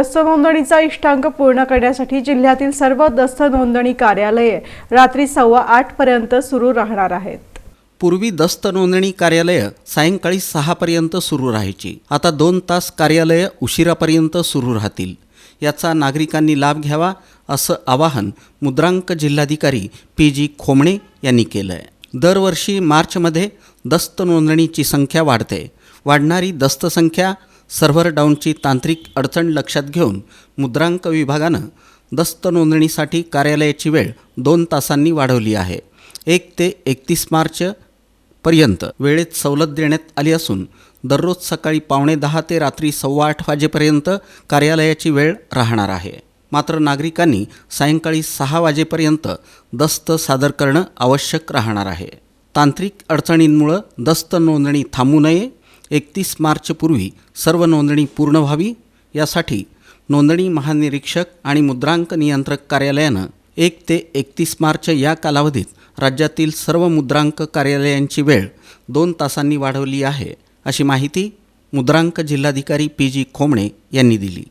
दस्त नोंदणीचा इष्टांक पूर्ण करण्यासाठी जिल्ह्यातील सर्व दस्त नोंदणी कार्यालये रात्री सव्वा आठ पर्यंत सुरू राहणार आहेत. पूर्वी दस्त नोंदणी कार्यालयं सायंकाळी सहापर्यंत सुरू राहायची. आता दोन तास कार्यालयं उशिरापर्यंत सुरू राहतील. याचा नागरिकांनी लाभ घ्यावा असं आवाहन मुद्रांक जिल्हाधिकारी पी जी खोमणे यांनी केलं आहे दरवर्षी मार्चमध्ये दस्त नोंदणीची संख्या वाढते. वाढणारी दस्त संख्या सर्व्हर डाऊनची तांत्रिक अडचण लक्षात घेऊन मुद्रांक विभागानं दस्त नोंदणीसाठी कार्यालयाची वेळ दोन तासांनी वाढवली आहे. एक ते एकतीस मार्च पर्यंत वेळेत सवलत देण्यात आली असून दररोज सकाळी पावणे दहा ते रात्री सव्वा आठ वाजेपर्यंत कार्यालयाची वेळ राहणार आहे. मात्र नागरिकांनी सायंकाळी सहा वाजेपर्यंत दस्त सादर करणं आवश्यक राहणार आहे. तांत्रिक अडचणींमुळं दस्त नोंदणी थांबू नये एकतीस मार्चपूर्वी सर्व नोंदणी पूर्ण व्हावी यासाठी नोंदणी महानिरीक्षक आणि मुद्रांक नियंत्रक कार्यालयानं एक ते एकतीस मार्च या कालावधीत राज्यातील सर्व मुद्रांक कार्यालयांची वेळ दोन तासांनी वाढवली आहे अशी माहिती मुद्रांक जिल्हाधिकारी पी जी खोमणे यांनी दिली.